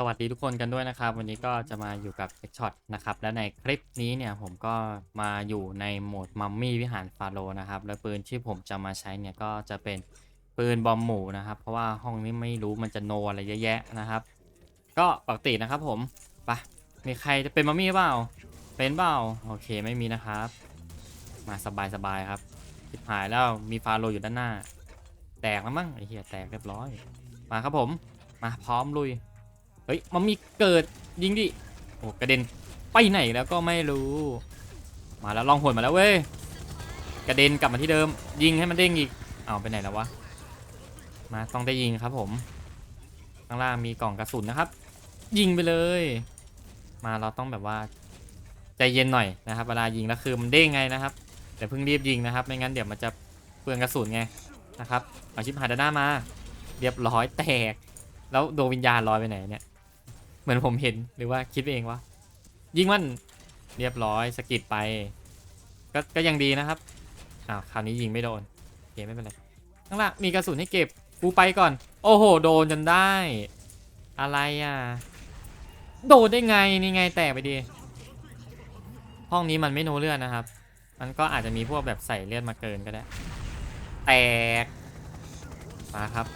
สวัสดีทุกคนกันด้วยนะครับ วันนี้ก็จะมาอยู่กับเอ็กช็อตนะครับและในคลิปนี้เนี่ยผมก็มาอยู่ในโหมดมัมมี่วิหารฟาโรห์นะครับ และปืนที่ผมจะมาใช้เนี่ยก็จะเป็นปืนบอมหมูนะครับ เพราะว่าห้องนี้ไม่รู้มันจะโนอะไรเยอะแยะนะครับ ก็ปกตินะครับผมไปะมีใครจะเป็นมัมมี่เปล่าเป็นเปล่าโอเคไม่มีนะครับ มาสบายสบายๆครับทิบหายแล้วมีฟาโรห์อยู่ด้านหน้า แตกแล้วมั้งไอ้เหี้ยแตกเรียบร้อย มาครับผม มาพร้อมลุย เฮ้ยมันมีเกิดยิงดิโอ้กระเด็นไปไหนแล้วก็ไม่รู้ มาแล้วลองหวนมาแล้วเว้ยกระเด็นกลับมาที่เดิม ยิงให้มันเด้งอีกเอาไปไหนแล้ววะมาต้องได้ยิงครับผมข้างล่างมีกล่องกระสุนนะครับ ยิงไปเลย มาเราต้องแบบว่าใจเย็นหน่อยนะครับเวลายิงแล้วคือมันเด้งไงนะครับแต่เพิ่งรีบยิงนะครับ ไม่งั้นเดี๋ยวมันจะเปลืองกระสุนไงนะครับเอาชิปหาดานหน้ามา เรียบร้อยแตก แล้วดวงวิญญาณลอยไปไหนเนี่ย เหมือนผมเห็นหรือว่าคิดเองวะยิงมันเรียบร้อยสกิดไป ก็ก็ยังดีนะครับอ้าวคราวนี้ยิงไม่โดนโอเคไม่เป็นไรข้างล่างมีกระสุนให้เก็บกูไปก่อน โอ้โห โดนจนได้ อะไรอะ โดนได้ไงนี่ไงแตกไปดี ห้องนี้มันไม่โนเลือดนะครับ มันก็อาจจะมีพวกแบบใส่เลือดมาเกินก็ได้ แตกมาครับ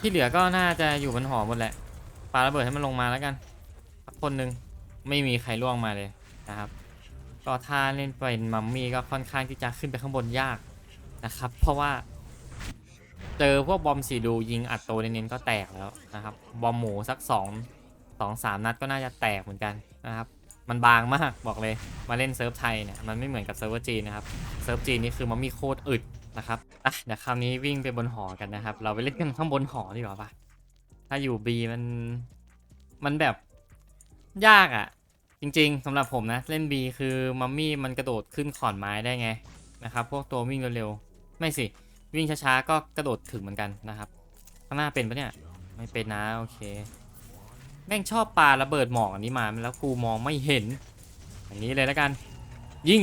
ที่เหลือก็น่าจะอยู่บนหอหมดแหละ ปาระเบิดให้มันลงมาแล้วกันสักคนหนึ่งไม่มีใครล่วงมาเลยนะครับ ก็ถ้าเล่นเป็นมัมมี่ก็ค่อนข้างที่จะขึ้นไปข้างบนยากนะครับ เพราะว่า เจอพวกบอมสีดูยิงอัดโตวเน้นๆก็แตกแล้วนะครับ บอมหมูสักสองสองสามนัดก็น่าจะแตกเหมือนกันนะครับ มันบางมากบอกเลยมาเล่นเซิร์ฟไทยเนี่ยมันไม่เหมือนกับเซิร์ฟเวอร์จีนนะครับเซิร์ฟจีนนี่คือมันมีโคตรอึดนะครับอะเดี๋ยวคราวนี้วิ่งไปบนหอกันนะครับ เราไปเล่นกันข้างบนหอดีกว่าปะ ถ้าอยู่บีมันมันแบบยากอะ่ะ จริงๆสำหรับผมนะ เล่น B คือมัมมี่มันกระโดดขึ้นขอนไม้ได้ไงนะครับพวกตัววิ่งเร็วๆ ไม่สิ วิ่งช้าๆ ก็กระโดดถึงเหมือนกันนะครับ ข้างหน้าเป็นปะเนี่ย ไม่เป็นนะ โอเค แม่งชอบปลาระเบิดหมอกอันนี้มาแล้วกูมองไม่เห็นอย่างนี้เลยแล้วกัน ยิง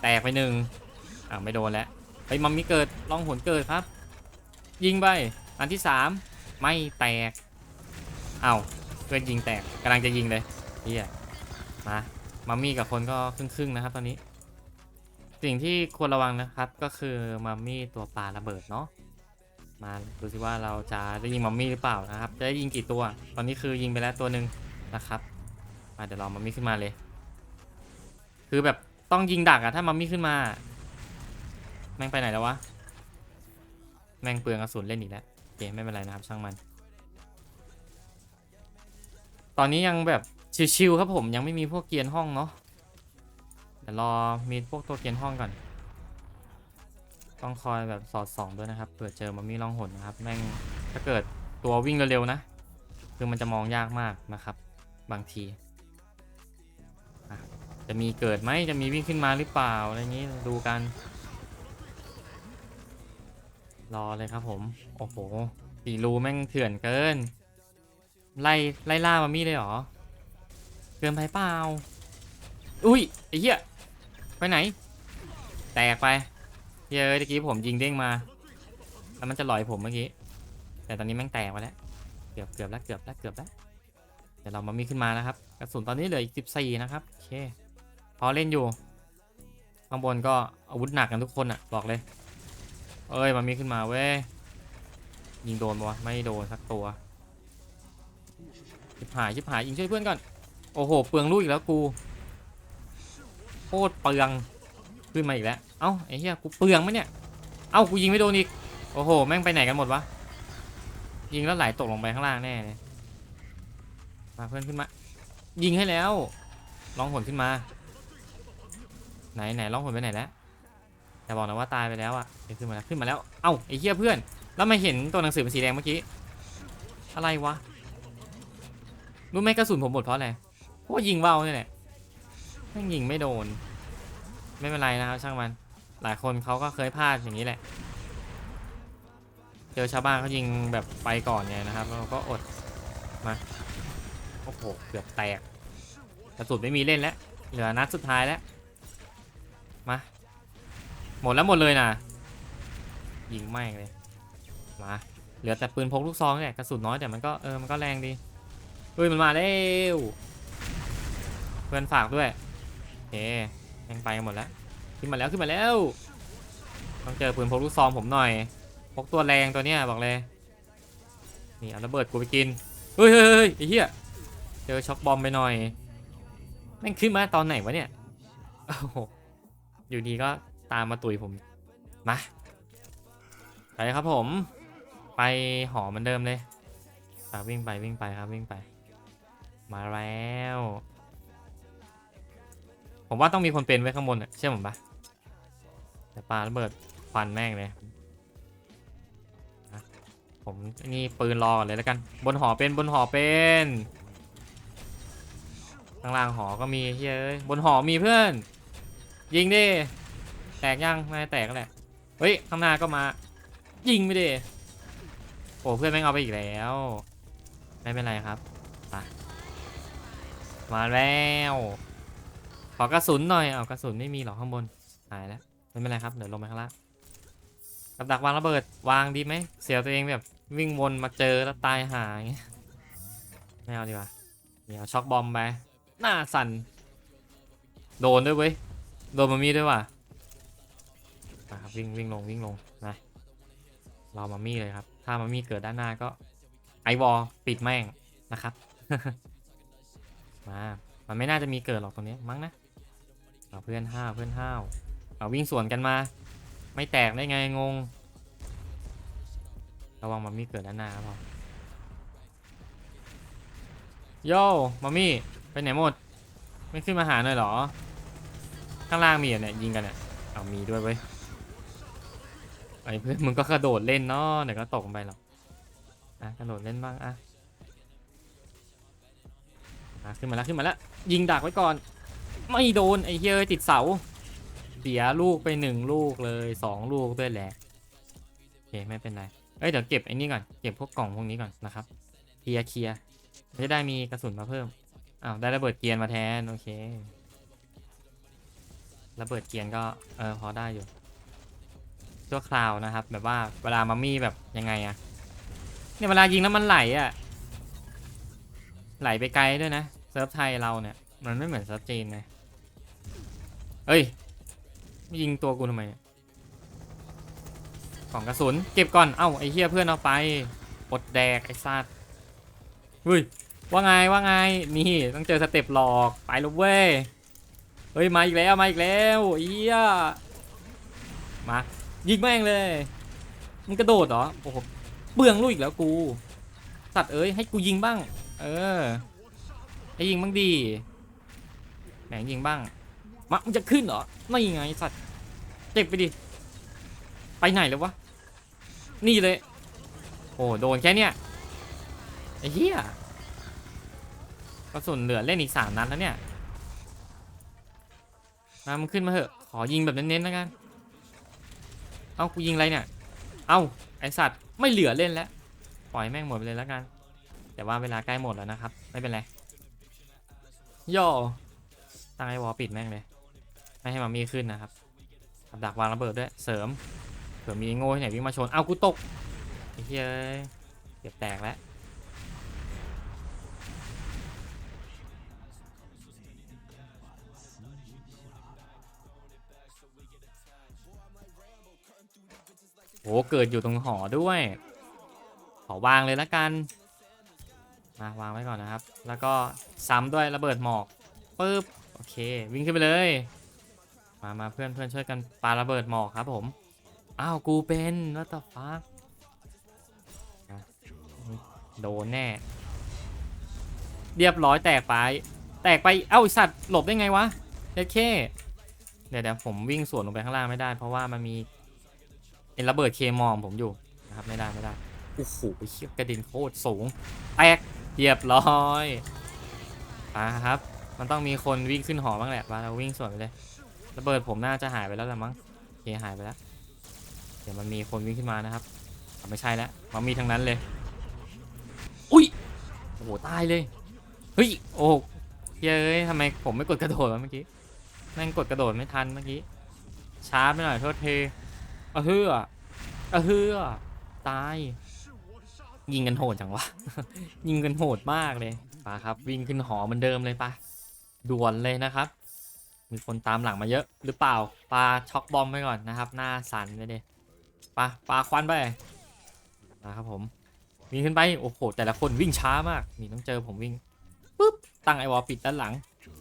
แตกไปหนึ่งอ่าไม่โดนแล้วไปมัมมี่เกิดลองหนเกิดครับ ยิงไปอันที่สาม ไม่แตก เอา้าเพื่อนยิงแตกกำลังจะยิงเลยเฮียมามัมมี่กับคนก็ครึ่งๆนะครับตอนนี้ สิ่งที่ควรระวังนะครับก็คือมัมมี่ตัวปลาระเบิดเนาะมาดูสิว่าเราจะได้ยิงมัมมี่หรือเปล่านะครับ จะได้ยิงกี่ตัว ตอนนี้คือยิงไปแล้วตัวหนึ่งนะครับมาเดี๋ยวรามัมมี่ขึ้นมาเลย คือแบบต้องยิงดักอะถ้ามัมมี่ขึ้นมา แม่งไปไหนแล้ววะ แม่งเปลืองกระสุนเล่นอีกแล้ว เคไม่เป็นไรนะครับช่างมัน ตอนนี้ยังแบบชิวๆครับผมยังไม่มีพวกเกียร์ห้องเนาะเดี๋ยวรอมีพวกตัวเกียร์ห้องก่อน ต้องคอยแบบสอดส่องด้วยนะครับเผื่อเจอมันมีร่องหนนะครับแม่งถ้าเกิดตัววิ่งเร็วๆนะ คือมันจะมองยากมากนะครับ บางทีจะมีเกิดไหมจะมีวิ่งขึ้นมาหรือเปล่าอะไรนี้ดูกัน รอเลยครับผม โอ้โหสีรูแม่งเถื่อนเกิน ไล่ไล่ล่ามามี่เลยเหรอ เกินไปเปล่า อุ้ยไอ้เหี้ย ไปไหน แตกไปเฮ้ยเมื่อกี้ผมยิงเด้งมา แล้วมันจะลอยผมเมื่อกี้ แต่ตอนนี้แม่งแตกไปแล้ว เกือบเกือบแล้วเกือบแล้วเกือบแล้ว เดี๋ยวเรามามีขึ้นมานะครับ กระสุนตอนนี้เหลืออีก14นะครับ โอเค พอเล่นอยู่ ข้างบนก็อาวุธหนักกันทุกคนอะ บอกเลย เอ้ยมันมีขึ้นมาเว้ยยิงโดนปะวะไม่โดนสักตัวชิบหายชิบหายยิงช่วยเพื่อนก่อนโอ้โหเปลืองลูกอีกแล้วกูโคตรเปลืองขึ้นมาอีกแล้วเอ้าไอ้เหี้ยกูเปลืองไหมเนี่ยเอ้ากูยิงไม่โดนอีกโอ้โหแม่งไปไหนกันหมดวะยิงแล้วไหลตกลงไปข้างล่างแน่เลยมาเพื่อนขึ้นมา ยิงให้แล้วลองหนขึ้นมา ไหนไหนลองหนไปไหนแล้ว อย่าบอกนะว่าตายไปแล้วอะเดี๋ยวขึ้นมาแล้วขึ้นมาแล้ว เอ้าไอ้เหี้ยเพื่อน แล้วมาเห็นตัวหนังสือเป็นสีแดงเมื่อกี้ อะไรวะ รู้ไหมกระสุนผมหมดเพราะอะไร เพราะยิงเบ้าเนี่ยแหละแม่งยิงไม่โดน ไม่เป็นไรนะครับช่างมัน หลายคนเขาก็เคยพลาดอย่างนี้แหละ เจอชาวบ้านเขายิงแบบไปก่อนไงนะครับเราก็อด มา โอ้โห เกือบแตก กระสุนไม่มีเล่นแล้ว เหลือนัดสุดท้ายแล้ว หมดแล้วหมดเลยนะยิงไม่เลยมาเหลือแต่ปืนพกลูกซองเนี่ยกระสุนน้อยแต่มันก็เออมันก็แรงดีเฮ้ยมันมาแล้วเพื่อนฝากด้วยโอเคแม่งไปกันหมดแล้วขึ้นมาแล้วขึ้นมาแล้ว ต้องเจอปืนพกลูกซองผมหน่อยพกตัวแรงตัวเนี้ยบอกเลยนี่เอาระเบิดกูไปกินเฮ้ยเฮ้ยเฮ้ยไอ้เหี้ยเจอช็อกบอมไปหน่อยแม่งขึ้นมาตอนไหนวะเนี่ยโอ้โหอยู่ดีก็ ตามมาตุยผมมาไปครับผม ไปหอเหมือนเดิมเลยวิ่งไปวิ่งไปครับวิ่งไป มาแล้ว ผมว่าต้องมีคนเป็นไว้ข้างบนอะเชื่อผมปะแต่ปลาระเบิดควันแม่งเลยผมนี่ปืนรอก่อนเลยแล้วกัน บนหอเป็นบนหอเป็นข้างล่างหอก็มีเฮ้ยบนหอมีเพื่อน ยิงดิ แตกยังไม่แตกก็แหละเฮ้ยข้างหน้าก็มา ยิงไม่ดิโอ้เพื่อนแม่งเอาไปอีกแล้ว ไม่เป็นไรครับไปมาแล้วขอกระสุนหน่อยเอากระสุนไม่มีหรอกข้างบนหายแล้วไม่เป็นไรครับเดี๋ยวลงไปข้างล่างกับดักวางระเบิดวางดีไหมเสียวตัวเองแบบวิ่งวนมาเจอแล้วตายหาอย่างเงี้ยไม่เอาดีกว่าเดี๋ยวช็อกบอมไปหน้าสั่นโดนด้วยเว้ยโดนมามีด้วยว่ะ วิ่งวิ่งลงวิ่งลงนะรอมามี่เลยครับ ถ้ามามี่เกิดด้านหน้าก็ไอวอลปิดแม่งนะครับ มา มันไม่น่าจะมีเกิดหรอกตรงนี้มั้งนะเอาเพื่อนห้าวเพื่อนห้าวเอาวิ่งสวนกันมา ไม่แตกได้ไงงง ระวังมามี่เกิดด้านหน้าครับโย่มามี่ไปไหนหมด ไม่ขึ้นมาหาหน่อยหรอ ข้างล่างมีอะเนี่ยยิงกันเนี่ยเอามีด้วยเว้ย ไอ้เพื่อนมึงก็กระโดดเล่นเนาะเดี๋ยวก็ตกลงไปหรอกอะกระโดดเล่นบ้างอะอะขึ้นมาแล้วขึ้นมาแล้วยิงดักไว้ก่อน ไม่โดนไอ้เหี้ยเอ้ยติดเสา เสียลูกไปหนึ่งลูกเลยสองลูกด้วยแหละโอเคไม่เป็นไรเอ้ยเดี๋ยวเก็บไอ้นี่ก่อนเก็บพวกกล่องพวกนี้ก่อนนะครับเคลียร์เคลียร์จะได้มีกระสุนมาเพิ่มอ้าวได้ระเบิดเกียร์มาแทนโอเคระเบิดเกียร์ก็เออพอได้อยู่ ชั่วคราวนะครับ แบบว่าเวลามามี่แบบยังไงอะเนี่ยเวลายิงแล้วมันไหลอะไหลไปไกลด้วยนะเซิร์ฟไทยเราเนี่ยมันไม่เหมือนเซิร์ฟจีนนะเอ้ยยิงตัวกูทำไมอะกล่องกระสุนเก็บก่อนเอ้าไอ้เหี้ยเพื่อนเอาไปอดแดกไอ้ซาดเฮ้ยว่าไงว่าไงนี่ต้องเจอสเต็ปหลอกไปล้วเว้ยเฮ้ยมาอีกแล้วมาอีกแล้วเอียมา ยิงแม่งเลยมึงกระโดดเหรอโอ้โหเบื่องลูกอีกแล้วกูสัตว์เอ้ยให้กูยิงบ้าง เออให้ยิงบ้างดีแหมงยิงบ้างมามึงจะขึ้นเหรอไม่ยังไงสัตว์เจ็บไปดิไปไหนเลยววะนี่เลย โอ้โดนแค่เนี้ยไอ้เหี้ยกระสุนเหลือเล่นอีกสามนัดแล้วเนี่ยมามึงขึ้นมาเถอะขอยิงแบบเน้นๆแล้วกัน เอ้ากูยิงอะไรเนี่ย เอ้าไอสัตว์ไม่เหลือเล่นแล้ว ปล่อยแม่งหมดไปเลยแล้วกัน แต่ว่าเวลาใกล้หมดแล้วนะครับ ไม่เป็นไรโย่ตั้งไอวอลปิดแม่งเลย ไม่ให้มามีขึ้นนะครับกับดักวางระเบิดด้วย เสริม เผื่อมีโง่ที่ไหนวิ่งมาชน เอ้ากูตกไอ้เฮ้ยเก็บแตกแล้ว โอ้เกิดอยู่ตรงหอด้วย ขอวางเลยละกันมาวางไว้ก่อนนะครับ แล้วก็ซ้ำด้วยระเบิดหมอกปึ๊บโอเค วิ่งขึ้นไปเลย มามาเพื่อนเพื่อนช่วยกันปาระเบิดหมอกครับผมอ้าวกูเป็นวัตฟักโดนแน่ เรียบร้อยแตกไป แตกไปเอ้าสัตว์หลบได้ไงวะเด็ดเคเดี๋ยวเดี๋ยวผมวิ่งสวนลงไปข้างล่างไม่ได้ เพราะว่ามันมี เอ็นระเบิดเคมอมผมอยู่นะครับไม่ได้ไม่ได้โอ้โหเชี่ยกระเด็นโคตรสูงแตกเรียบร้อยอ่าครับ มันต้องมีคนวิ่งขึ้นหอบ้างแหละมาเราวิ่งสวนไปเลยระเบิดผมน่าจะหายไปแล้วละมั้งเคหายไปแล้วเดี๋ยวมันมีคนวิ่งขึ้นมานะครับไม่ใช่แล้วมันมีทั้งนั้นเลย อุ้ยโอ้โหตายเลยเฮ้ยโอ้เย้ยทำไมผมไม่กดกระโดดเมื่อกี้แม่งกดกระโดดไม่ทันเมื่อกี้ช้าไปหน่อยโทษที อะเฮืออะเฮือตาย ยิงกันโหดจังวะ ยิงกันโหดมากเลยปะครับวิ่งขึ้นหอเหมือนเดิมเลยปะด่วนเลยนะครับ มีคนตามหลังมาเยอะ หรือเปล่าปาช็อกบอมไปก่อนนะครับ หน้าสันเลยเดปาปาควันไปนะครับผมวิ่งขึ้นไปโอ้โหแต่ละคนวิ่งช้ามากนี่ต้องเจอผมวิ่งปุ๊บตั้งไอวอลปิดด้านหลัง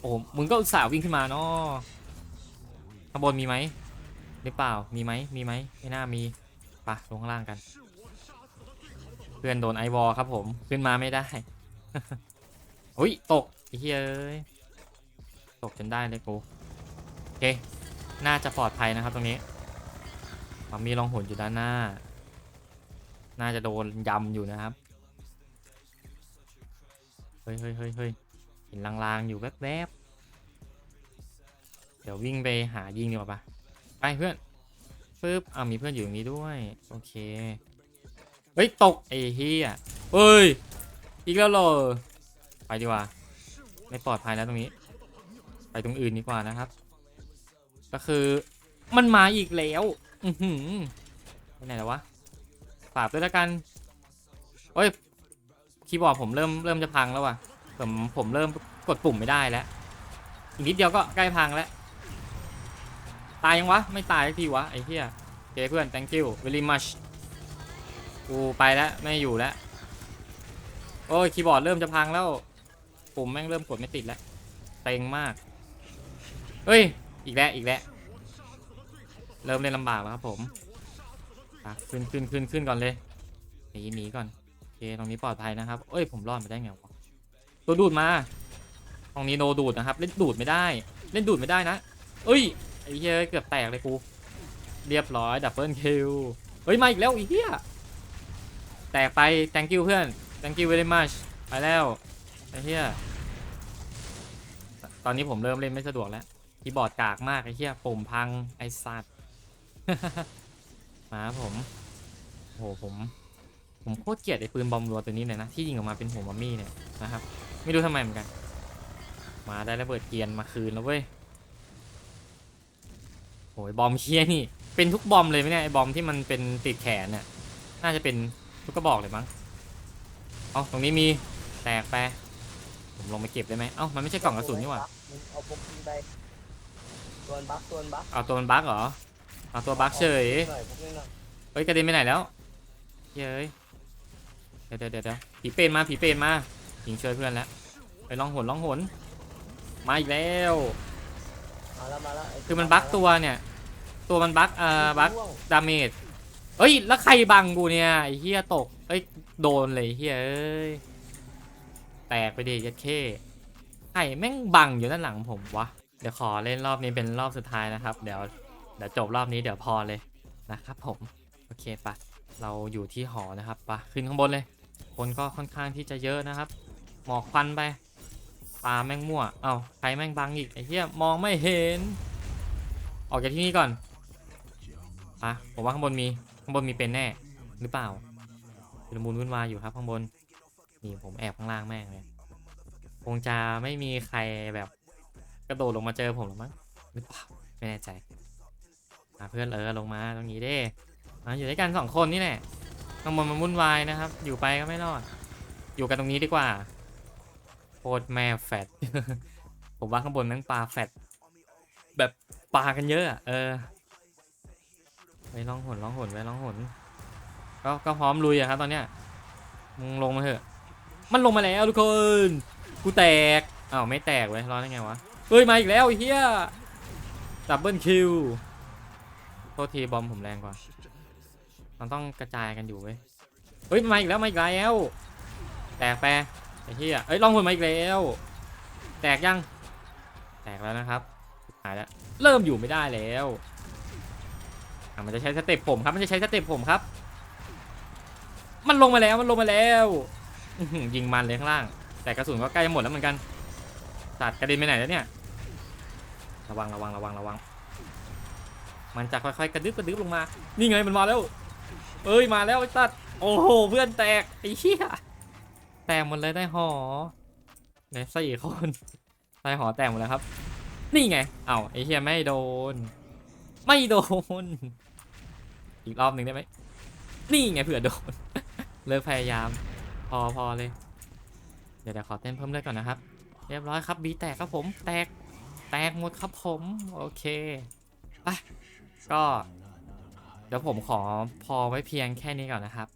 โอ้มึงก็อุตส่าห์วิ่งขึ้นมาเนาะข้างบนมีไหม หรือเปล่า มีไหมมีไหมไม่น่ามีปะลงข้างล่างกัน เพื่อนโดนไอวอลครับผม ขึ้นมาไม่ได้อุ้ย ตกไอ้เฮ้ยเอ้ย ตกจนได้เลยกูโอเค น่าจะปลอดภัยนะครับตรงนี้มัมมีรองหนอยู่ด้านหน้า น่าจะโดนยำอยู่นะครับ เฮ้ยเฮ้ยเฮ้ยเฮ้ยเห็นลางๆอยู่แวบๆ เดี๋ยววิ่งไปหายิงดีกว่าปะ ไปเพื่อนปึ๊บอ่ามีเพื่อนอยู่ตรงนี้ด้วย โอเค เฮ้ย ตกไอ้เฮียเฮ้ย อีกแล้วเหรอ ไปดีกว่า ไม่ปลอดภัยแล้วตรงนี้ ไปตรงอื่นดีกว่านะครับ ก็คือมันมาอีกแล้ว อือหือไปไหนแล้ววะฝากด้วยละกันโอ้ย คีย์บอร์ดผมเริ่มเริ่มจะพังแล้วว่ะ ผมผมเริ่มกดปุ่มไม่ได้แล้ว อีกนิดเดียวก็ใกล้พังแล้ว ตายยังวะ ไม่ตายสักทีวะ ไอ้เหี้ยโอเคเพื่อน thank you very much กูไปแล้วไม่อยู่แล้ว โอ้ยคีย์บอร์ดเริ่มจะพังแล้ว ปุ่มแม่งเริ่มกดไม่ติดแล้วเต็งมาก เฮ้ย อีกแล้วอีกแล้ว เริ่มเล่นลำบากแล้วครับผมขึ้นขึ้นขึ้นขึ้นก่อนเลย หนีหนีก่อน โอเค ตรงนี้ปลอดภัยนะครับ เอ้ย ผมรอดมาได้ไงวะตัวดูดมา ตรงนี้โนดูดนะครับ เล่นดูดไม่ได้ เล่นดูดไม่ได้นะ เอ้ย อ้เหี้ยเกือบแตกเลยกู เรียบร้อยดับเบิลคิว เฮ้ย มาอีกแล้วไอ้เหี้ย แตกไป thank you เพื่อน thank you very much ไปแล้วไอ้เหี้ย ตอนนี้ผมเริ่มเล่นไม่สะดวกแล้วคีย์บอร์ดกากมากไอ้เหี้ยปุ่มพังไอ้สัตว์ มาผมโอ้โหผม ผมโคตรเกลียดไอ้ปืนบอมรัวตัวนี้เลยนะ ที่ยิงออกมาเป็นหัวมัมมี่เนี่ยนะครับ ไม่รู้ทำไมเหมือนกัน มาได้ระเบิดเกียนมาคืนแล้วเว้ย ยบอมเคียนี่ เป็นทุกบอมเลยไหมเนี่ยไอ้บอมที่มันเป็นติดแขนเนี่ยน่าจะเป็นทุกกระบอกเลยมั้งเอ้าตรงนี้มีแตกไปผมลงไปเก็บได้ไหมเอ้ามันไม่ใช่กล่องกระสุนนี่หว่ามึงเอาพกยิงไปตัวบักตัวบักเอาตัวมันบั๊กเหรอเอาตัวบั๊กเฉยหน่อยพกนิดหน่อยเฮ้ยกระเด็นไปไหนแล้วเย้ยเดี๋ยวเดี๋ยวเดี๋ยวเดี๋ยวผีเป็นมาผีเป็นมายิงช่วยเพื่อนแล้วไปล่องหนล่องหนมาอีกแล้วมาแล้วมาแล้วไคือมันบั๊กตัวเนี่ย ตัวมันบั๊กอ่าบั๊กดาเมจเฮ้ย แล้วใครบังกูเนี่ยไอ้เฮียตก เอ้ย โดนเลยเฮียเอ้ย แตกไปดิยัดเข้ไข่แม่งบังอยู่ด้านหลังผมวะ เดี๋ยวขอเล่นรอบนี้เป็นรอบสุดท้ายนะครับ เดี๋ยวเดี๋ยวจบรอบนี้เดี๋ยวพอเลยนะครับผม โอเคปะเราอยู่ที่หอนะครับปะขึ้นข้างบนเลย คนก็ค่อนข้างที่จะเยอะนะครับ หมอกควันไปปลาแม่งมั่ว เอ้าใครแม่งบังอีกไอ้เหี้ยมองไม่เห็น ออกจากที่นี่ก่อน ปะผมว่าข้างบนมี ข้างบนมีเป็นแน่ หรือเปล่าชุลมุนวุ่นวายอยู่ครับข้างบน นี่ผมแอบข้างล่างแม่งเลย คงจะไม่มีใครแบบกระโดดลงมาเจอผมหรอมั้ง หรือเปล่า ไม่แน่ใจมาเพื่อนเออลงมาตรงนี้เด้มาอยู่ด้วยกันสองคนนี่แหละ ข้างบนมันวุ่นวายนะครับ อยู่ไปก็ไม่รอด อยู่กันตรงนี้ดีกว่าโคตรแม่แฟด ผมว่าข้างบนแม่งปลาแฟดแบบปลากันเยอะ เออ ไปล่องหนล่องหนไปล่องหนก็ก็พร้อมลุยอะครับตอนเนี้ยมึงลงมาเถอะ มันลงมาแล้วทุกคนกูแตกอ้าวไม่แตกเว้ยรอดได้ไงวะเฮ้ยมาอีกแล้วเหี้ยดับเบิลคิวโทษทีบอมผมแรงกว่ามันต้องกระจายกันอยู่เว้ยเฮ้ยมาอีกแล้วมาอีกแล้วแตกไปไอ้เหี้ยเอ้ยลองคนมาอีกแล้วแตกยัง แตกแล้วนะครับหายแล้วเริ่มอยู่ไม่ได้แล้ว มันจะใช้สเต็ปผมครับ มันจะใช้สเต็ปผมครับ มันลงมาแล้ว มันลงมาแล้วยิงมันเลยข้างล่าง แต่กระสุนก็ใกล้จะหมดแล้วเหมือนกันตัดกระเด็นไปไหนแล้วเนี่ย ระวังระวังระวังระวัง มันจะค่อยๆกระดึ๊บกระดึ๊บลงมา นี่ไงมันมาแล้ว เอ้ยมาแล้วไอ้ตัดโอ้โหเพื่อนแตกไอ้เหี้ย แตกหมดเลยได้หอในสี่คนได้หอแตกหมดแล้วครับ นี่ไง เอ้าไอ้เหี้ยไม่โดน ไม่โดน อีกรอบหนึ่งได้ไหมนี่ไงเผื่อโดน เลิกพยายาม พอพอเลย เดี๋ยวเดี๋ยวขอเต้นเพิ่มเลือดก่อนนะครับ เรียบร้อยครับบีแตกครับผม แตก แตกหมดครับผม โอเคไปก็ เดี๋ยวผมขอพอไว้เพียงแค่นี้ก่อนนะครับ